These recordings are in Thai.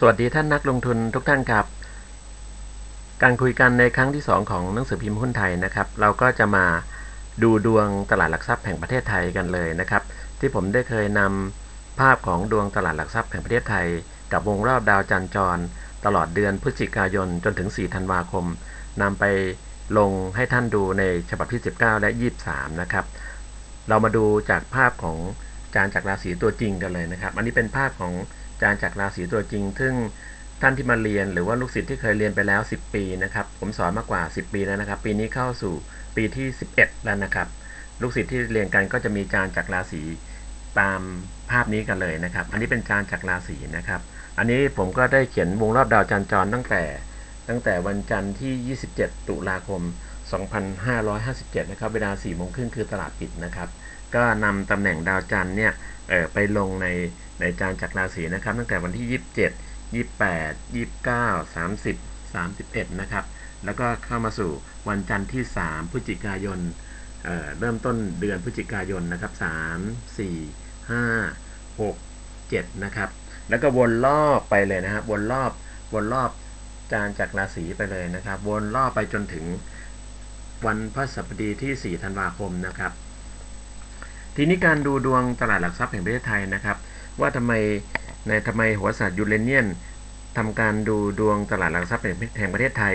สวัสดีท่านนักลงทุนทุกท่านครับ การคุยกันในครั้งที่ 2 ของหนังสือพิมพ์หุ้นไทยนะครับ เราก็จะมาดูดวงตลาดหลักทรัพย์แห่งประเทศไทยกันเลยนะครับ ที่ผมได้เคยนำภาพของดวงตลาดหลักทรัพย์แห่งประเทศไทย กับวงรอบดาวจันจร ตลอดเดือนพฤศจิกายนจนถึง 4 ธันวาคมนำไปลงให้ท่านดูในฉบับที่ 19 และ 23 นะครับ เรามาดูจากภาพของจานจากราศีตัวจริงกันเลยนะครับ อันนี้เป็นภาพของ จานจากราศีตัวจริง ซึ่งท่านที่มาเรียนหรือว่าลูกศิษย์ที่เคยเรียนไปแล้ว 10 ปีนะครับ ผมสอนมากกว่า 10 ปีแล้วนะครับ ปีนี้เข้าสู่ปีที่ 11 แล้วนะครับ ลูกศิษย์ที่เรียนกันก็จะมีจานจากราศีตามภาพนี้กันเลยนะครับ อันนี้เป็นจานจากราศีนะครับ อันนี้ผมก็ได้เขียนวงรอบดาวจันจรตั้งแต่ ตั้งแต่วันจันทร์ที่ 27 ตุลาคม 2557 นะครับ เวลา4โมงครึ่งคือตลาดปิดนะครับ ก็นำตำแหน่งดาวจันทร์เนี่ยไปลงในในจานจากราศีนะครับ ตั้งแต่วันที่ 27 28 29 30 31 นะครับ แล้วก็เข้ามาสู่วันจันทร์ที่ 3 พฤศจิกายนเเริ่มต้นเดือนพฤศจิกายนนะครับ 3 4 5 6 7 นะครับ แล้วก็วนรอบไปเลยนะครับ วนรอบวนรอบจานจากราศีไปเลยนะครับ วนรอบไปจนถึงวันพฤหัสบดีที่ 4 ธันวาคมนะครับ ทีนี้การดูดวงตลาดหลักทรัพย์แห่งประเทศไทยนะครับ ว่าทำไมในทำไมหัวศาสตร์ยูเรเนียนทำการดูดวงตลาดหลักทรัพย์แห่งประเทศไทย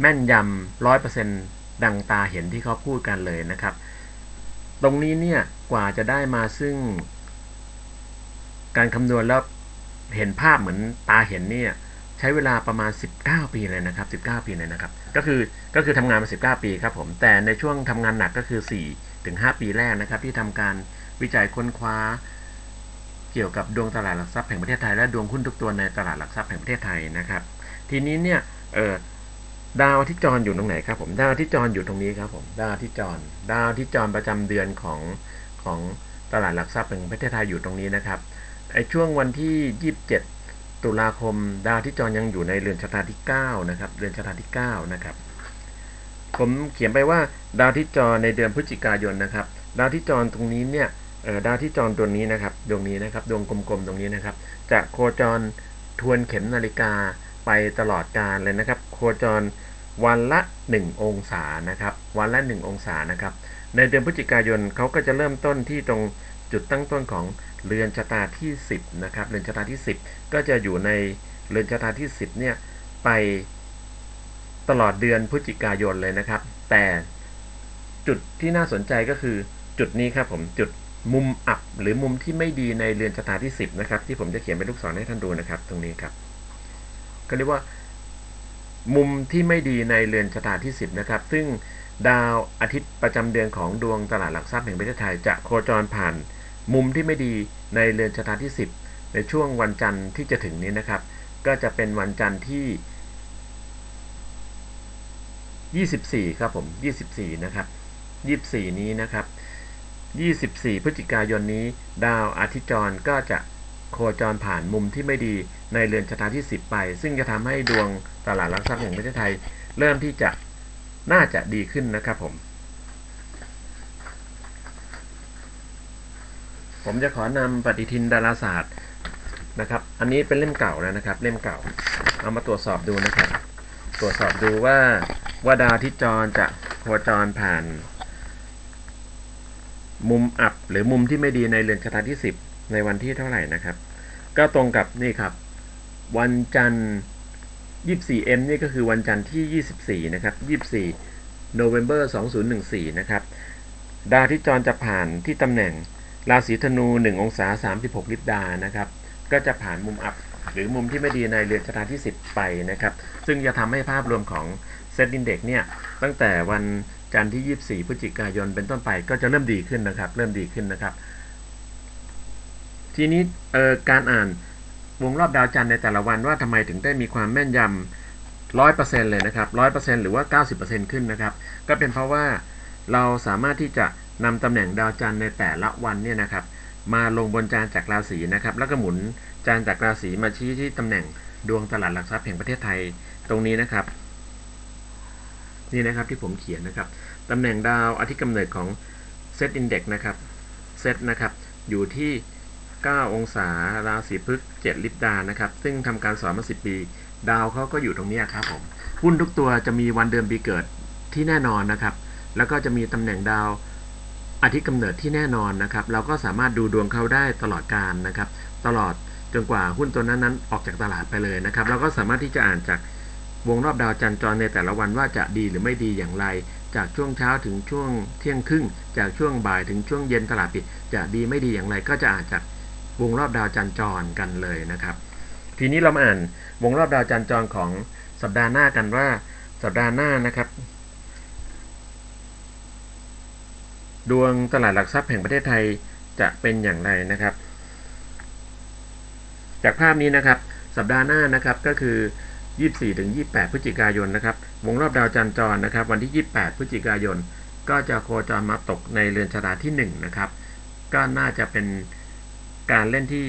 แม่นยำร้อยเปอร์เซ็นต์ดังตาเห็นที่เขาพูดกันเลยนะครับ ตรงนี้เนี่ยกว่าจะได้มาซึ่ง การคำนวณแล้วเห็นภาพเหมือนตาเห็นเนี่ย ใช้เวลาประมาณ 19 ปีเลยนะครับ 19 ปีเลยนะครับ ก็คือก็คือทำงานมา 19 ปีครับผม แต่ในช่วงทำงานหนักก็คือ4ถึง5ปีแรกนะครับ ที่ทำการวิจัยค้นคว้า เกี่ยวกับดวงตลาดหลักทรัพย์แห่งประเทศไทย และดวงหุ้นทุกตัวในตลาดหลักทรัพย์แห่งประเทศไทยนะครับ ทีนี้เนี่ยเออดาวที่จรอยู่ตรงไหนครับผมดาวที่จรอยู่ตรงนี้ครับผมดาวที่จรดาวที่จรประจำเดือนของของตลาดหลักทรัพย์แห่งประเทศไทยอยู่ตรงนี้นะครับไอช่วงวันที่ 27 ตุลาคมดาวที่จรยังอยู่ในเรือนชะตาที่ 9 นะครับ เรือนชะตาที่ 9 นะครับ ผมเขียนไปว่าดาวที่จรในเดือนพฤศจิกายนนะครับ ดาวที่จรตรงนี้เนี่ยดาวที่จรตัวนี้นะครับ ดวงนี้นะครับ ดวงกลมๆ ตรงนี้นะครับ จะโคจรทวนเข็มนาฬิกาไปตลอดกาลเลยนะครับ โคจรวันละ 1 องศานะครับ วันละ 1 องศานะครับ ในเดือนพฤศจิกายนเขาก็จะเริ่มต้นที่ตรง จุดตั้งต้นของเรือนชะตาที่ 10 นะครับ เรือนชะตาที่ 10 ก็จะอยู่ในเรือนชะตาที่ 10 เนี่ย ไปตลอดเดือนพฤศจิกายนเลยนะครับ แต่จุดที่น่าสนใจก็คือจุดนี้ครับผมจุดมุมอับหรือมุมที่ไม่ดีในเรือนชะตาที่ 10 นะครับ ที่ผมจะเขียนเป็นลูกศรให้ท่านดูนะครับ ตรงนี้ครับก็เรียกว่ามุมที่ไม่ดีในเรือนชะตาที่ 10 นะครับ ซึ่งดาวอาทิตย์ประจำเดือนของดวงตลาดหลักทรัพย์แห่งประเทศไทยจะโคจรผ่าน มุมที่ไม่ดีในเรือนชะตาที่ 10 ในช่วงวันจันทร์ที่จะถึงนี้นะครับ ก็จะเป็นวันจันทร์ที่ 24 ครับผม 24 นะครับ 24 นี้นะครับ 24 พฤศจิกายนนี้ ดาวอาทิตย์จรก็จะโคจรผ่านมุมที่ไม่ดีในเรือนชะตาที่ 10 ไป ซึ่งจะทำให้ดวงตลาดหลักทรัพย์แห่งประเทศไทย เริ่มที่จะน่าจะดีขึ้นนะครับผม ผมจะขอนำปฏิทินดาราศาสตร์นะครับ อันนี้เป็นเล่มเก่าแล้วนะครับ เล่มเก่า เอามาตรวจสอบดูนะครับ ตรวจสอบดูว่าว่าดาวที่จรจะโคจรผ่าน มุมอับหรือมุมที่ไม่ดีในเรือนชะตาที่ 10 ในวันที่เท่าไหร่นะครับ ก็ตรงกับนี่ครับ วันจันทร์ 24M นี่ก็คือวันจันทร์ที่ 24 นะครับ 24 November 2014 นะครับ ดาวที่จรจะผ่านที่ตำแหน่ง ราศีธนู1องศา36ลิบดานะครับ ก็จะผ่านมุมอับหรือมุมที่ไม่ดีในเรือนชะตาที่ 10 ไปนะครับ ซึ่งจะทำให้ภาพรวมของเซตอินเด็กเนี่ยตั้งแต่วันจันทร์ที่ 24 พฤศจิกายนเป็นต้นไปก็จะเริ่มดีขึ้นนะครับ เริ่มดีขึ้นนะครับ ทีนี้การอ่านวงรอบดาวจันทร์ในแต่ละวันว่าทำไมถึงได้มีความแม่นยำร้อยเปอร์เซ็นต์เลยนะครับร้อยเปอร์เซ็นต์หรือว่าเก้าสิบเปอร์เซ็นต์ขึ้นนะครับ ก็เป็นเพราะว่าเราสามารถที่จะ นำตำแหน่งดาวจันทร์ในแต่ละวันเนี่ยนะครับ มาลงบนจานจากราศีนะครับ แล้วก็หมุนจานจากราศีมาชี้ที่ตำแหน่งดวงตลาดหลักทรัพย์แห่งประเทศไทยตรงนี้นะครับ นี่นะครับที่ผมเขียนนะครับตำแหน่งดาวอาทิตย์กำเนิดของเซตอินเด็กนะครับเซตนะครับอยู่ที่ 9 องศาราศีพฤกษ์7ลิบดานะครับ ซึ่งทำการสอนมา 10 ปี ดาวเขาก็อยู่ตรงเนี้ยครับผมหุ้นทุกตัวจะมีวันเดือนปีเกิดที่แน่นอนนะครับ แล้วก็จะมีตำแหน่งดาว อาทิตย์กำเนิดที่แน่นอนนะครับ เราก็สามารถดูดวงเขาได้ตลอดการนะครับ ตลอดจนกว่าหุ้นตัวนั้นนั้นๆออกจากตลาดไปเลยนะครับ เราก็สามารถที่จะอ่านจากวงรอบดาวจันทร์จรในแต่ละวันว่าจะดีหรือไม่ดีอย่างไร จากช่วงเช้าถึงช่วงเที่ยงครึ่ง จากช่วงบ่ายถึงช่วงเย็นตลาดปิด จะดีไม่ดีอย่างไร ก็จะอ่านจากวงรอบดาวจันทร์จรกันเลยนะครับ ทีนี้เรามาอ่านวงรอบดาวจันทร์จรของสัปดาห์หน้ากันว่าสัปดาห์หน้านะครับ ดวงตลาดหลักทรัพย์แห่งประเทศไทยจะเป็นอย่างไรนะครับ จากภาพนี้นะครับ สัปดาห์หน้านะครับก็คือ 24ถึง28 พฤศจิกายนนะครับ วงรอบดาวจันทร์จรนะครับ วันที่ 28 พฤศจิกายน ก็จะโคจรมาตกในเรือนชะตาที่1นะครับ ก็น่าจะเป็นการเล่นที่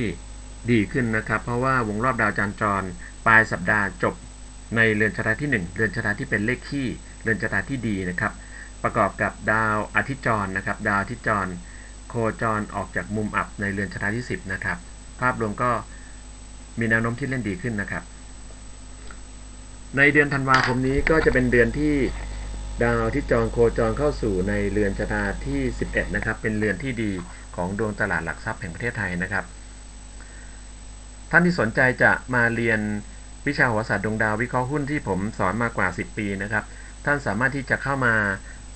ดีขึ้นนะครับ เพราะว่าวงรอบดาวจันทร์จรปลายสัปดาห์จบในเรือนชะตาที่ 1 เรือนชะตาที่เป็นเลขขี้ เรือนชะตาที่ดีนะครับ ประกอบกับดาวอาทิตย์จรนะครับ ดาวอาทิตย์จร โคจรออกจากมุมอับในเรือนชะตาที่ 10 นะครับ ภาพรวมก็มีแนวโน้มที่เล่นดีขึ้นนะครับ ในเดือนธันวาคมนี้ก็จะเป็นเดือนที่ดาวอาทิตย์จรโคจรเข้าสู่ในเรือนชะตาที่ 11 นะครับ เป็นเรือนที่ดีของดวงตลาดหลักทรัพย์แห่งประเทศไทยนะครับ ท่านที่สนใจจะมาเรียนวิชาหราศาสตร์ดวงดาววิเคราะห์หุ้นที่ผมสอนมากว่า 10 ปีนะครับ ท่านสามารถที่จะเข้ามา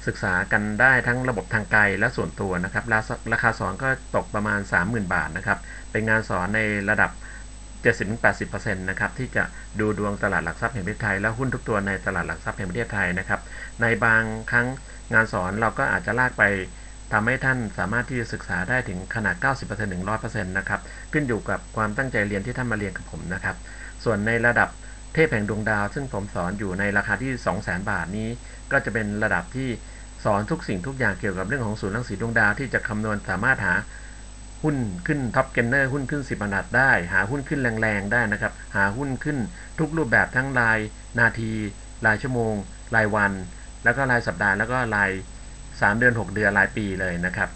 ศึกษากันได้ทั้งระบบทางไกลและส่วนตัวนะครับราคาราสอนก็ตกประมาณ 30,000 บาทนะครับ เป็นงานสอนในระดับ 70-80%นะครับที่จะดูดวงตลาดหลักทรัพย์แห่งประเทศไทยและหุ้นทุกตัวในตลาดหลักทรัพย์แห่งประเทศไทยนะครับ ในบางครั้งงานสอนเราก็อาจจะลากไปทำให้ท่านสามารถที่จะศึกษาได้ถึงขนาด 90%ถึง100%นะครับ ขึ้นอยู่กับความตั้งใจเรียนที่ท่านมาเรียนกับผมนะครับ ส่วนในระดับ เทพแห่งดวงดาว ซึ่งผมสอนอยู่ในราคาที่ 200,000บาทนี้ ก็จะเป็นระดับที่สอนทุกสิ่งทุกอย่างเกี่ยวกับเรื่องของศูนย์รังสีดวงดาวที่จะคำนวณสามารถหาหุ้นขึ้นท็อปเกนเนอร์หุ้นขึ้น10อันดับได้ หาหุ้นขึ้นแรงๆได้นะครับ หาหุ้นขึ้นทุกรูปแบบทั้งรายนาที รายชั่วโมง รายวัน แล้วก็รายสัปดาห์แล้วก็ราย 3 เดือน 6 เดือนรายปีเลยนะครับ